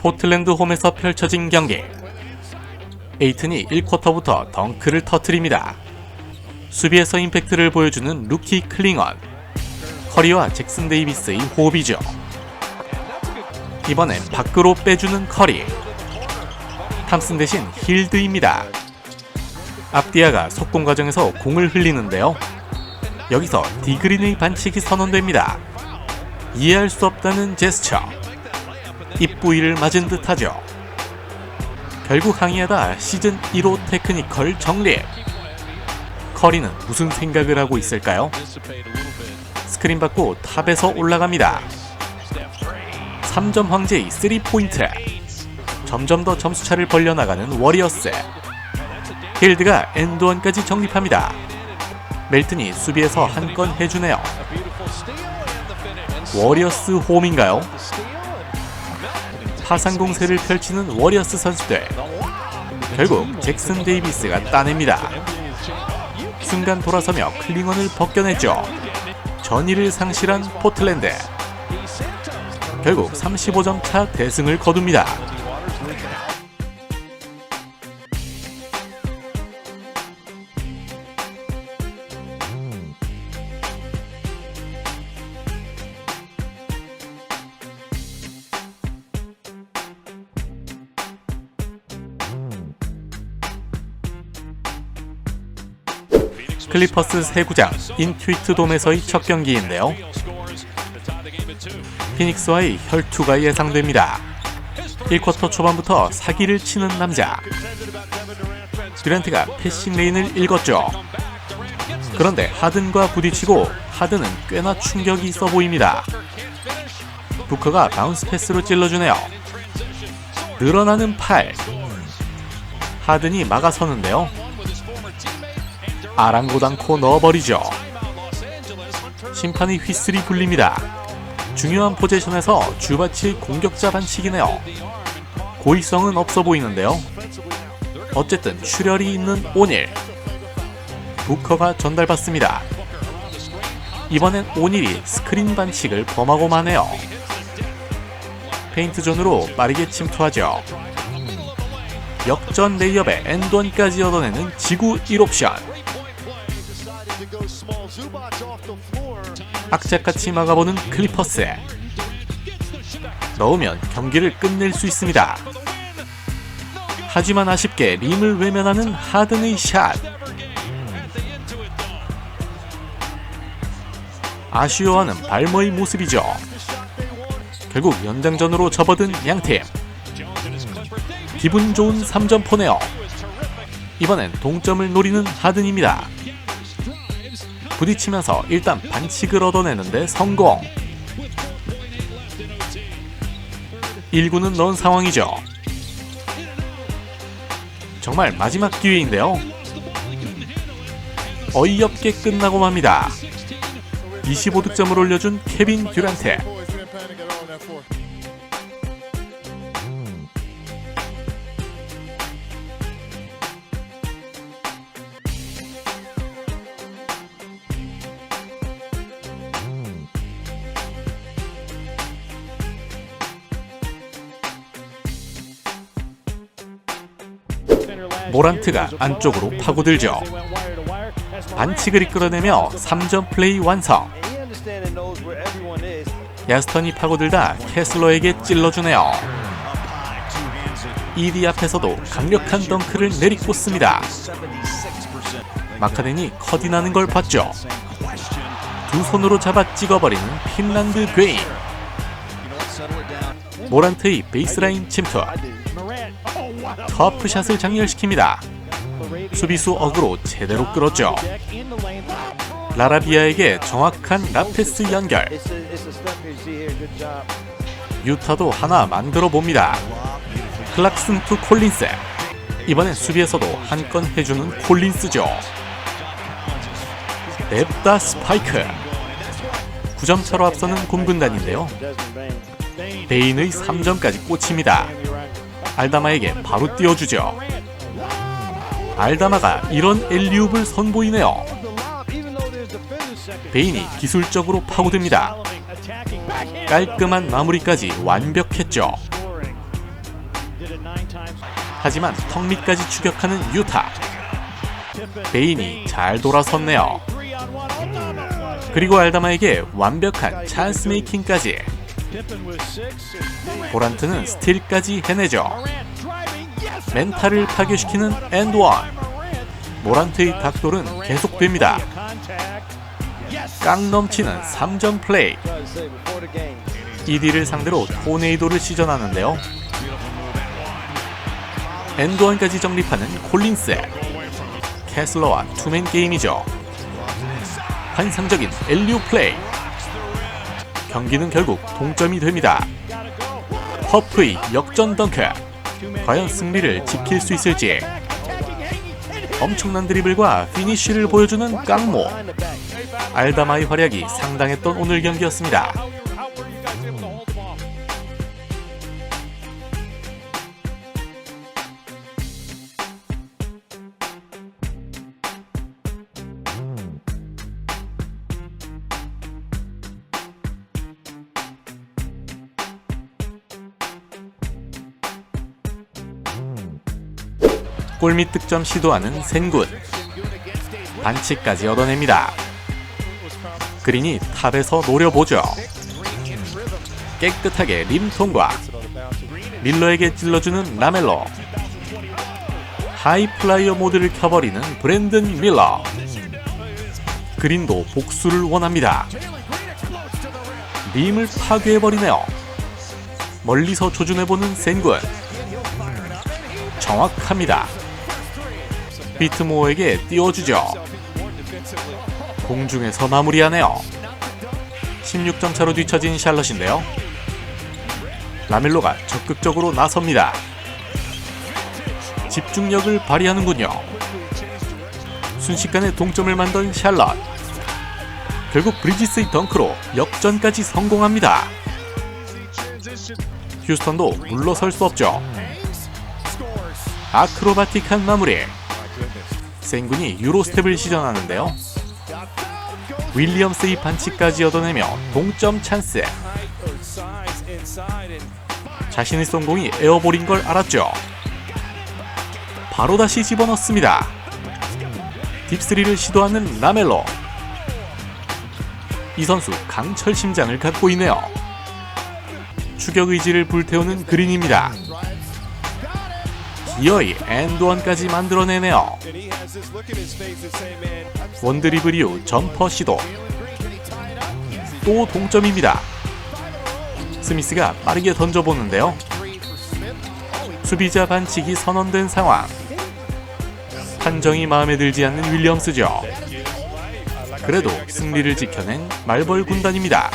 포틀랜드 홈에서 펼쳐진 경기. 에이튼이 1쿼터부터 덩크를 터트립니다. 수비에서 임팩트를 보여주는 루키 클링언. 커리와 잭슨 데이비스의 호흡이죠. 이번엔 밖으로 빼주는 커리. 탐슨 대신 힐드입니다. 앞디아가 속공 과정에서 공을 흘리는데요. 여기서 디그린의 반칙이 선언됩니다. 이해할 수 없다는 제스처. 입 부위를 맞은 듯하죠. 결국 항의하다 시즌 1호 테크니컬 정립. 커리는 무슨 생각을 하고 있을까요? 스크린 받고 탑에서 올라갑니다. 3점 황제의 3포인트. 점점 더 점수차를 벌려나가는 워리어스. 힐드가 엔드원까지 정립합니다. 멜튼이 수비에서 한 건 해주네요. 워리어스 홈인가요? 파상 공세를 펼치는 워리어스 선수들. 결국 잭슨 데이비스가 따냅니다. 순간 돌아서며 클링언을 벗겨냈죠. 전의를 상실한 포틀랜드. 결국 35점 차 대승을 거둡니다. 클리퍼스 세구장 인투이트 돔에서의 첫 경기인데요. 피닉스와의 혈투가 예상됩니다. 1쿼터 초반부터 사기를 치는 남자. 듀란트가 패싱 레인을 읽었죠. 그런데 하든과 부딪히고 하든은 꽤나 충격이 있어 보입니다. 부커가 바운스 패스로 찔러주네요. 늘어나는 팔. 하든이 막아서는데요. 아랑곳않고 넣어버리죠. 심판이 휘슬이 불립니다. 중요한 포지션에서 주바칠 공격자 반칙이네요. 고의성은 없어 보이는데요. 어쨌든 출혈이 있는 오닐. 부커가 전달받습니다. 이번엔 오닐이 스크린 반칙을 범하고 마네요. 페인트 존으로 빠르게 침투하죠. 역전 레이업에 엔드원까지 얻어내는 지구 1옵션. 악착같이 막아보는 클리퍼스. 넣으면 경기를 끝낼 수 있습니다. 하지만 아쉽게 림을 외면하는 하든의 샷. 아쉬워하는 발머의 모습이죠. 결국 연장전으로 접어든 양팀. 기분 좋은 3점포네요. 이번엔 동점을 노리는 하든입니다. 부딪히면서 일단 반칙을 얻어내는데 성공. 1구는 넣은 상황이죠. 정말 마지막 기회인데요. 어이없게 끝나고 맙니다. 25득점을 올려준 케빈 듀란트. 모란트가 안쪽으로 파고들죠. 반칙을 이끌어내며 3점 플레이 완성. 야스턴이 파고들다 캐슬러에게 찔러주네요. 이디 앞에서도 강력한 덩크를 내리꽂습니다. 마카덴이 커디나는 걸 봤죠. 두 손으로 잡아 찍어버리는 핀란드 괴인. 모란트의 베이스라인 침투. 터프샷을 장렬시킵니다. 수비수 어그로 제대로 끌었죠. 라라비아에게 정확한 라페스 연결. 유타도 하나 만들어 봅니다. 클락슨 투 콜린스. 이번엔 수비에서도 한 건 해주는 콜린스죠. 냅다 스파이크. 9점 차로 앞서는 곰군단인데요. 베인의 3점까지 꽂힙니다. 알다마에게 바로 띄워주죠. 알다마가 이런 엘리웁을 선보이네요. 베인이 기술적으로 파고듭니다. 깔끔한 마무리까지 완벽했죠. 하지만 턱 밑까지 추격하는 유타. 베인이 잘 돌아섰네요. 그리고 알다마에게 완벽한 찬스 메이킹까지. 보란트는 스틸까지 해내죠. 멘탈을 파괴시키는 엔드원. 모란트의 닥돌은 계속됩니다. 깡 넘치는 3점 플레이. ED를 상대로 토네이도를 시전하는데요. 엔드원까지 정립하는 콜린스. 캐슬러와 투맨 게임이죠. 환상적인 엘리오 플레이. 경기는 결국 동점이 됩니다. 퍼프의 역전 덩크. 과연 승리를 지킬 수 있을지. 엄청난 드리블과 피니쉬를 보여주는 깡모. 알다마의 활약이 상당했던 오늘 경기였습니다. 골밑 득점 시도하는 센굿 반칙까지 얻어냅니다. 그린이 탑에서 노려보죠. 깨끗하게 림 통과 밀러에게 찔러주는 라멜로 하이플라이어 모드를 켜버리는 브랜든 밀러 그린도 복수를 원합니다. 림을 파괴해버리네요. 멀리서 조준해보는 센군 정확합니다. 비트모어에게 띄워주죠. 공중에서 마무리하네요. 16점 차로 뒤처진 샬럿인데요. 라멜로가 적극적으로 나섭니다. 집중력을 발휘하는군요. 순식간에 동점을 만든 샬럿. 결국 브리지스의 덩크로 역전까지 성공합니다. 휴스턴도 물러설 수 없죠. 아크로바틱한 마무리. 생군이 유로스텝을 시전하는데요. 윌리엄스의 반칙까지 얻어내며 동점 찬스. 자신의 쏜 공이 에어볼인 걸 알았죠. 바로 다시 집어넣습니다. 딥스리를 시도하는 라멜로. 이 선수 강철 심장을 갖고 있네요. 추격 의지를 불태우는 그린입니다. 기어이 엔드원까지 만들어내네요. 원드리블 이후 점퍼 시도. 또 동점입니다. 스미스가 빠르게 던져보는데요. 수비자 반칙이 선언된 상황. 판정이 마음에 들지 않는 윌리엄스죠. 그래도 승리를 지켜낸 말벌 군단입니다.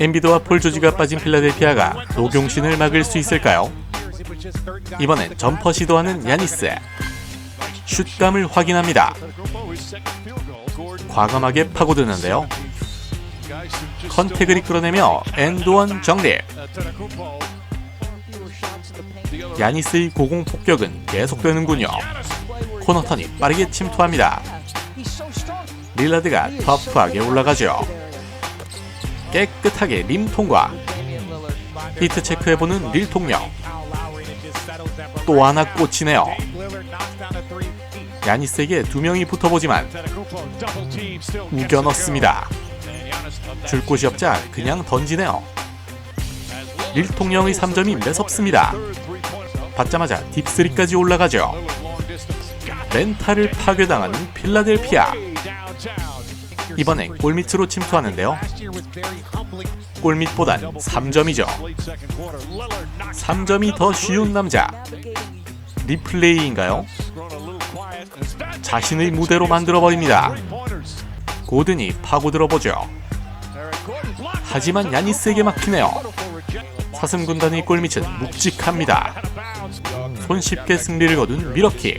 엔비드와 폴 조지가 빠진 필라델피아가 노경신을 막을 수 있을까요? 이번엔 점퍼 시도하는 야니스. 슛감을 확인합니다. 과감하게 파고드는데요. 컨택을 이끌어내며 엔드원 정립. 야니스의 고공 폭격은 계속되는군요. 코너턴이 빠르게 침투합니다. 릴라드가 터프하게 올라가죠. 깨끗하게 림 통과. 히트 체크해보는 릴 통령. 또 하나 꽂히네요. 야니스에게 두 명이 붙어보지만 우겨 넣습니다. 줄 곳이 없자 그냥 던지네요. 릴 통령의 3점이 매섭습니다. 받자마자 딥스리까지 올라가죠. 멘탈을 파괴당하는 필라델피아. 이번엔 골밑으로 침투하는데요. 골밑보단 3점이죠. 3점이 더 쉬운 남자. 리플레이인가요? 자신의 무대로 만들어버립니다. 고든이 파고들어보죠. 하지만 야니스에게 막히네요. 사슴 군단의 골밑은 묵직합니다. 손쉽게 승리를 거둔 미러킥.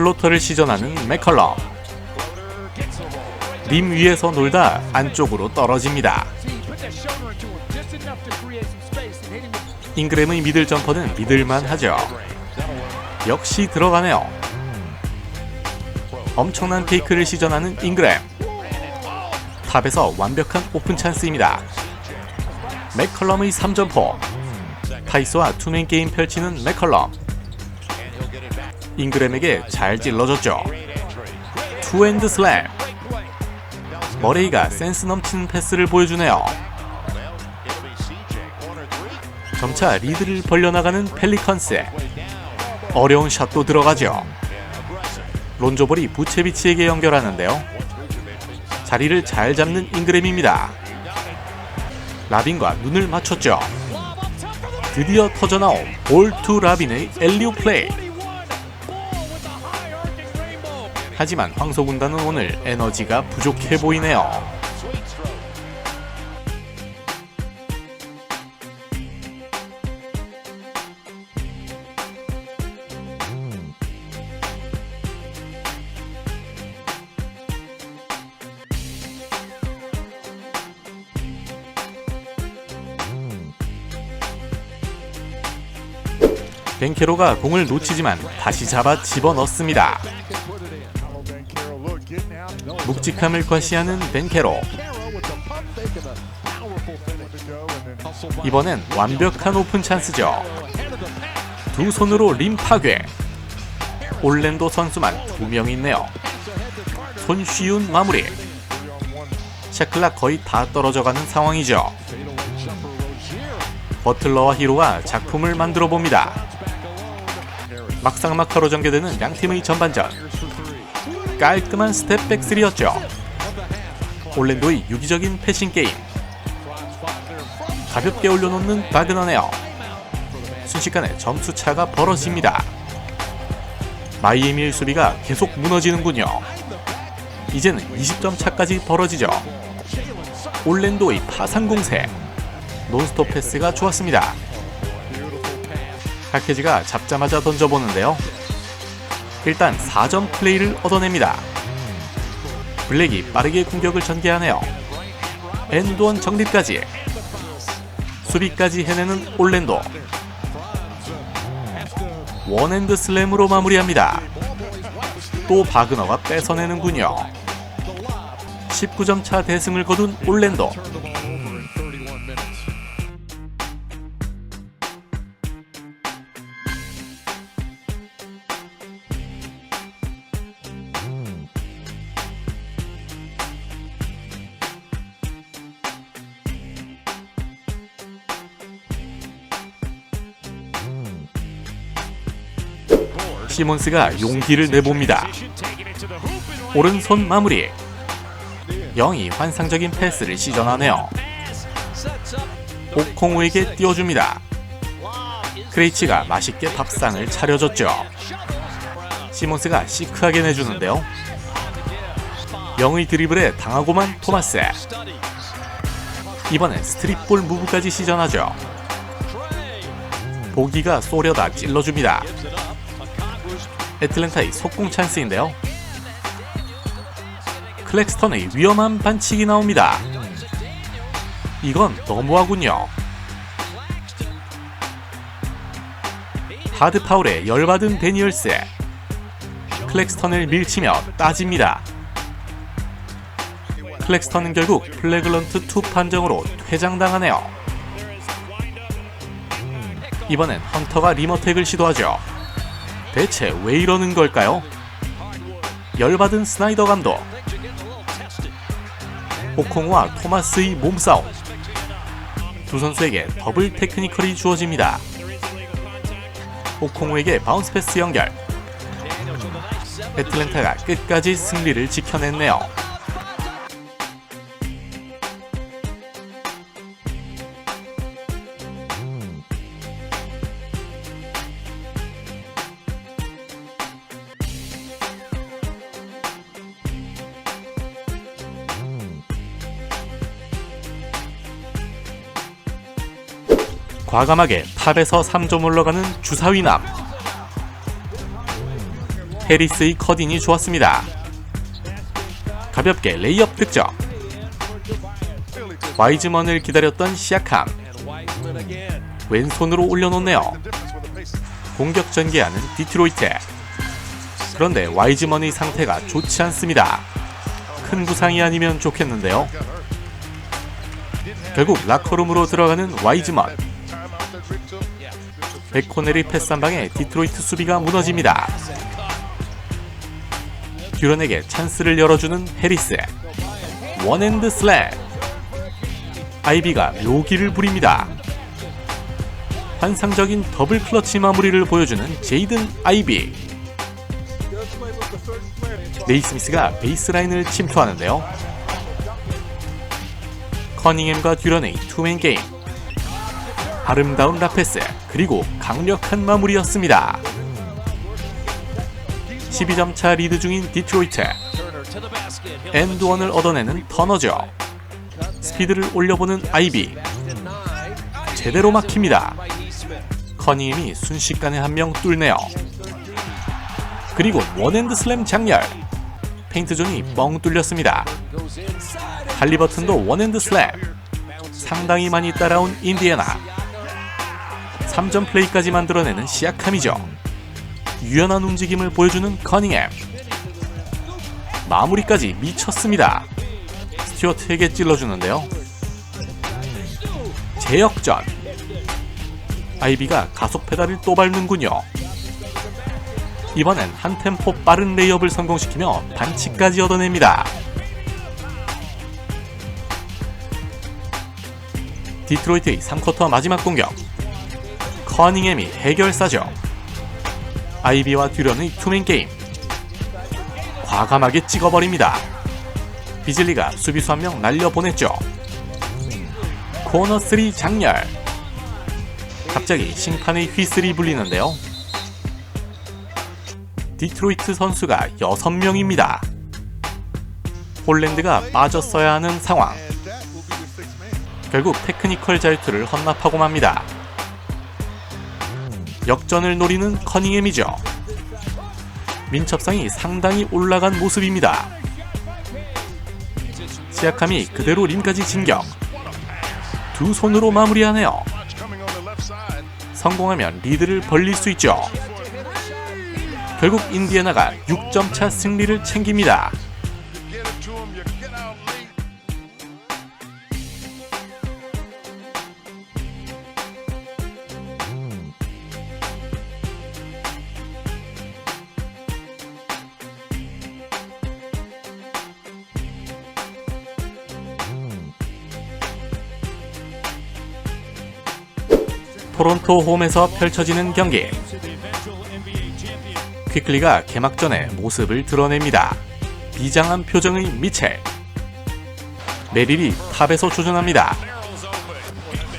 플로터를 시전하는 맥컬럼. 림 위에서 놀다 안쪽으로 떨어집니다. 잉그램의 미들 점퍼는 믿을만 하죠. 역시 들어가네요. 엄청난 페이크를 시전하는 잉그램. 탑에서 완벽한 오픈 찬스입니다. 맥컬럼의 3점포. 타이스와 투맨 게임 펼치는 맥컬럼. 잉그램에게 잘 찔러줬죠. 투핸드 슬램. 머레이가 센스 넘치는 패스를 보여주네요. 점차 리드를 벌려나가는 펠리컨스. 어려운 샷도 들어가죠. 론조볼이 부체비치에게 연결하는데요. 자리를 잘 잡는 잉그램입니다. 라빈과 눈을 맞췄죠. 드디어 터져나온 볼 투 라빈의 엘리오 플레이. 하지만 황소군단은 오늘 에너지가 부족해 보이네요. 벤케로가 공을 놓치지만 다시 잡아 집어넣습니다. 묵직함을 과시하는 벤케로. 이번엔 완벽한 오픈 찬스죠. 두 손으로 림 파괴. 올랜도 선수만 두 명 있네요. 손쉬운 마무리. 샤클락 거의 다 떨어져가는 상황이죠. 버틀러와 히로가 작품을 만들어 봅니다. 막상막하로 전개되는 양팀의 전반전. 깔끔한 스텝백 3였죠. 올랜도의 유기적인 패싱 게임. 가볍게 올려놓는 바그너네요. 순식간에 점수 차가 벌어집니다. 마이애미의 수비가 계속 무너지는군요. 이제는 20점 차까지 벌어지죠. 올랜도의 파상 공세. 논스톱 패스가 좋았습니다. 하케지가 잡자마자 던져보는데요. 일단 4점 플레이를 얻어냅니다. 블랙이 빠르게 공격을 전개하네요. 엔드원 정립까지. 수비까지 해내는 올랜도. 원핸드 슬램으로 마무리합니다. 또 바그너가 뺏어내는군요. 19점 차 대승을 거둔 올랜도. 시몬스가 용기를 내봅니다. 오른손 마무리. 영이 환상적인 패스를 시전하네요. 옥콩우에게 띄워줍니다. 크레이치가 맛있게 밥상을 차려줬죠. 시몬스가 시크하게 내주는데요. 영의 드리블에 당하고만 토마스. 이번엔 스트릿볼 무브까지 시전하죠. 보기가 쏘려다 찔러줍니다. 애틀랜타의 속공 찬스인데요. 클렉스턴의 위험한 반칙이 나옵니다. 이건 너무하군요. 하드 파울에 열받은 데니얼스. 클렉스턴을 밀치며 따집니다. 클렉스턴은 결국 플래글런트 2 판정으로 퇴장당하네요. 이번엔 헌터가 리머텍을 시도하죠. 대체 왜 이러는 걸까요? 열받은 스나이더 감독. 호콩과 토마스의 몸싸움. 두 선수에게 더블 테크니컬이 주어집니다. 호콩우에게 바운스 패스 연결. 애틀랜타가 끝까지 승리를 지켜냈네요. 과감하게 탑에서 3점 올라가는 주사위남 해리스의 커딩이 좋았습니다. 가볍게 레이업 득점. 와이즈먼을 기다렸던 시아캄. 왼손으로 올려놓네요. 공격 전개하는 디트로이트. 그런데 와이즈먼의 상태가 좋지 않습니다. 큰 부상이 아니면 좋겠는데요. 결국 라커룸으로 들어가는 와이즈먼. 백코넬이 패스 한 방에 디트로이트 수비가 무너집니다. 듀런에게 찬스를 열어주는 해리스. 원핸드 슬랩. 아이비가 묘기를 부립니다. 환상적인 더블 클러치 마무리를 보여주는 제이든 아이비. 네이스미스가 베이스라인을 침투하는데요. 커닝햄과 듀런의 투맨 게임. 아름다운 라페스 그리고 강력한 마무리였습니다. 12점 차 리드 중인 디트로이트. 엔드원을 얻어내는 터너죠. 스피드를 올려보는 아이비. 제대로 막힙니다. 커닝햄이 순식간에 한 명 뚫네요. 그리고 원핸드 슬램 장렬. 페인트 존이 뻥 뚫렸습니다. 할리버튼도 원핸드 슬램. 상당히 많이 따라온 인디애나. 3점 플레이까지 만들어내는 시약함이죠. 유연한 움직임을 보여주는 커닝햄. 마무리까지 미쳤습니다. 스튜어트에게 찔러주는데요. 제역전. 아이비가 가속 페달을 또 밟는군요. 이번엔 한 템포 빠른 레이업을 성공시키며 반칙까지 얻어냅니다. 디트로이트의 3쿼터 마지막 공격. 커닝햄이 해결사죠. 아이비와 듀런의 투맨 게임. 과감하게 찍어버립니다. 비즐리가 수비수 한 명 날려보냈죠. 코너 3 장렬. 갑자기 심판의 휘슬이 불리는데요. 디트로이트 선수가 6명입니다. 홀랜드가 빠졌어야 하는 상황. 결국 테크니컬 자유투를 헌납하고 맙니다. 역전을 노리는 커닝햄이죠. 민첩성이 상당히 올라간 모습입니다. 시약함이 그대로 림까지 진격. 두 손으로 마무리하네요. 성공하면 리드를 벌릴 수 있죠. 결국 인디애나가 6점 차 승리를 챙깁니다. 토론토 홈에서 펼쳐지는 경기. 퀴클리가 개막전에 모습을 드러냅니다. 비장한 표정의 미첼. 메릴이 탑에서 조준합니다.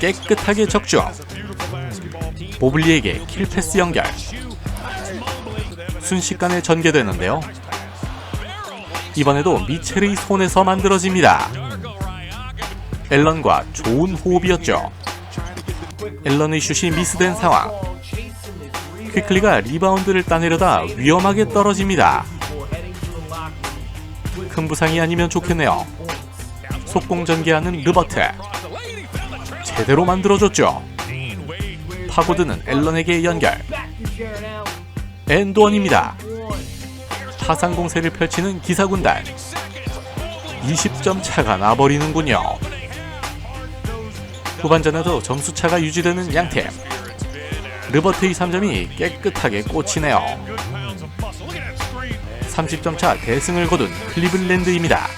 깨끗하게 적중. 모블리에게 킬패스 연결. 순식간에 전개되는데요. 이번에도 미첼의 손에서 만들어집니다. 앨런과 좋은 호흡이었죠. 앨런의 슛이 미스된 상황. 퀴클리가 리바운드를 따내려다 위험하게 떨어집니다. 큰 부상이 아니면 좋겠네요. 속공 전개하는 르버트. 제대로 만들어줬죠. 파고드는 앨런에게 연결. 엔드원입니다. 타상 공세를 펼치는 기사군단. 20점 차가 나버리는군요. 후반전에도 점수차가 유지되는 양팀. 르버트의 3점이 깨끗하게 꽂히네요. 30점 차 대승을 거둔 클리블랜드입니다.